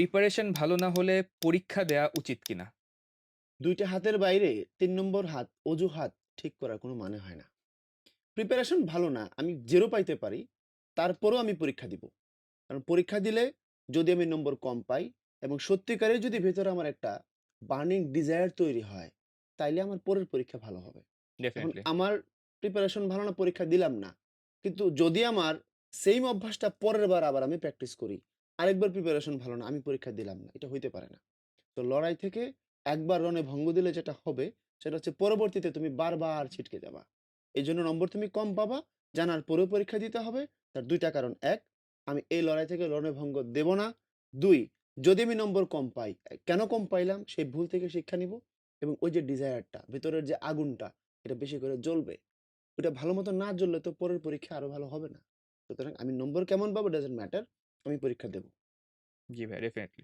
Preparation ভালো না হলে পরীক্ষা দেয়া উচিত কিনা? ২ টা হাতের বাইরে ৩ নম্বর হাত অজুহাত ঠিক করার কোনো মানে হয় না। প্রিপারেশন ভালো না, আমি 0 পাইতে পারি, তারপরেও আমি পরীক্ষা দিব। কারণ পরীক্ষা দিলে যদি আমি নম্বর কম পাই এবং সত্যিকারের যদি ভেতরে আমার একটা বার্নিং ডিজায়ার তৈরি হয়, তাইলে আমার পরের পরীক্ষা ভালো হবে। আমার প্রিপারেশন ভালো না, পরীক্ষা দিলাম না। কিন্তু যদি আমার সেইম অভ্যাসটা পরের বার আবার আমি প্র্যাকটিস করি, আরেকবার প্রিপারেশন ভালো না, আমি পরীক্ষা দিলাম না। এটা হইতে পারে না। তো লড়াই থেকে একবার রণে ভঙ্গ দিলে যেটা হবে, সেটা হচ্ছে পরবর্তীতে তুমি বারবার ছিটকে যাবা। এজন্য নম্বর তুমি কম পাবা, জানার পরেও পরীক্ষা দিতে হবে। তার ২ টা কারণ। ১ আমি এই লড়াই থেকে রণভঙ্গ দেব না। ২ যদি আমি নম্বর কম পাই, কেন কম পাইলাম? সেই ভুল থেকে শিক্ষা নিবো এবং ওই যে ডিজায়ারটা, ভেতরের যে আগুনটা, এটা বেশি করে জ্বলবে। ওইটা ভালো মতো না জ্বললে তো পরের পরীক্ষা আরও ভালো হবে না। সুতরাং আমি নম্বর কেমন পাবো ডাজন্ট ম্যাটার। আমি পরীক্ষা দেব। জি ভাই, ডেফিনিটলি।